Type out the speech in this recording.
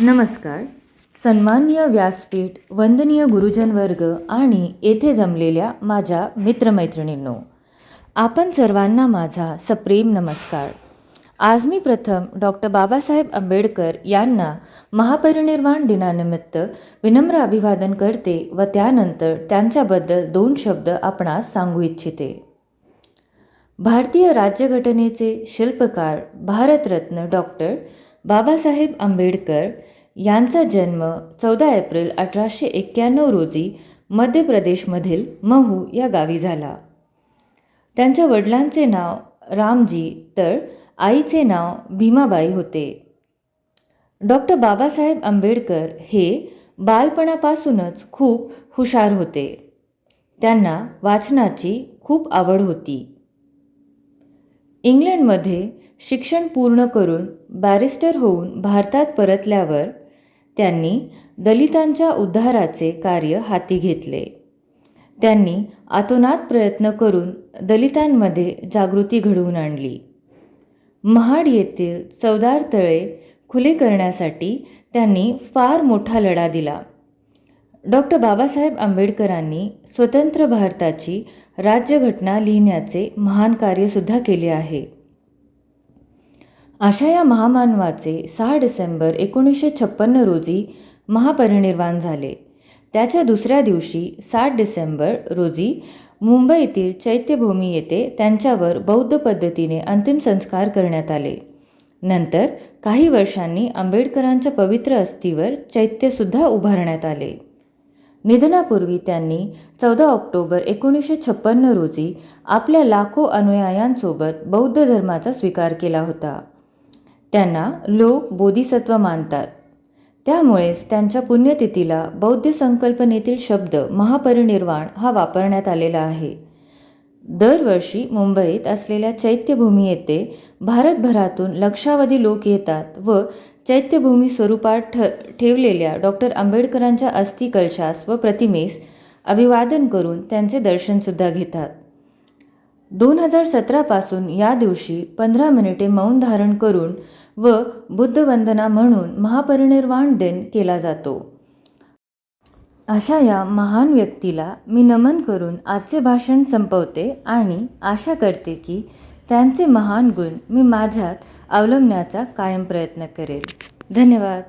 नमस्कार. सन्माननीय व्यासपीठ वंदनीय गुरुजन वर्ग आणि येथे जमलेल्या माझ्या मित्रमैत्रिणींनो आपण सर्वांना माझा सप्रेम नमस्कार. आज मी प्रथम डॉक्टर बाबासाहेब आंबेडकर यांना महापरिनिर्वाण दिनानिमित्त विनम्र अभिवादन करते व त्यानंतर त्यांच्याबद्दल दोन शब्द आपणास सांगू इच्छिते. भारतीय राज्यघटनेचे शिल्पकार भारतरत्न डॉक्टर बाबासाहेब आंबेडकर यांचा जन्म चौदा एप्रिल अठराशे एक्क्याण्णव रोजी मध्य प्रदेशमधील महू या गावी झाला. त्यांच्या वडिलांचे नाव रामजी तर आईचे नाव भीमाबाई होते. डॉक्टर बाबासाहेब आंबेडकर हे बालपणापासूनच खूप हुशार होते. त्यांना वाचनाची खूप आवड होती. इंग्लंडमध्ये शिक्षण पूर्ण करून बॅरिस्टर होऊन भारतात परतल्यावर त्यांनी दलितांच्या उद्धाराचे कार्य हाती घेतले. त्यांनी आतोनात प्रयत्न करून दलितांमध्ये जागृती घडवून आणली. महाड येथील चवदार तळे खुले करण्यासाठी त्यांनी फार मोठा लढा दिला. डॉक्टर बाबासाहेब आंबेडकरांनी स्वतंत्र भारताची राज्यघटना लिहिण्याचे महान कार्यसुद्धा केले आहे. अशा या महामानवाचे सहा डिसेंबर एकोणीसशे छप्पन्न रोजी महापरिनिर्वाण झाले. त्याच्या दुसऱ्या दिवशी सात डिसेंबर रोजी मुंबईतील चैत्यभूमी येथे त्यांच्यावर बौद्ध पद्धतीने अंतिम संस्कार करण्यात आले. नंतर काही वर्षांनी आंबेडकरांच्या पवित्र अस्थीवर चैत्यसुद्धा उभारण्यात आले. निधनापूर्वी त्यांनी चौदा ऑक्टोबर एकोणीसशे छप्पन्न रोजी आपल्या लाखो अनुयायांसोबत बौद्ध धर्माचा स्वीकार केला होता. त्यांना लोक बोधिसत्व मानतात. त्यामुळेच त्यांच्या पुण्यतिथीला बौद्ध संकल्पनेतील शब्द महापरिनिर्वाण हा वापरण्यात आलेला आहे. दरवर्षी मुंबईत असलेल्या चैत्यभूमी येथे भारतभरातून लक्षावधी लोक येतात व चैत्यभूमी स्वरूपात ठ ठेवलेल्या डॉक्टर आंबेडकरांच्या अस्थिकलशास व प्रतिमेस अभिवादन करून त्यांचे दर्शनसुद्धा घेतात. दोन हजार सतरापासून या दिवशी पंधरा मिनिटे मौन धारण करून व बुद्धवंदना म्हणून महापरिनिर्वाण दिन केला जातो. अशा या महान व्यक्तीला मी नमन करून आजचे भाषण संपवते आणि आशा करते की त्यांचे महान गुण मी माझ्यात अवलंबण्याचा कायम प्रयत्न करेल. धन्यवाद.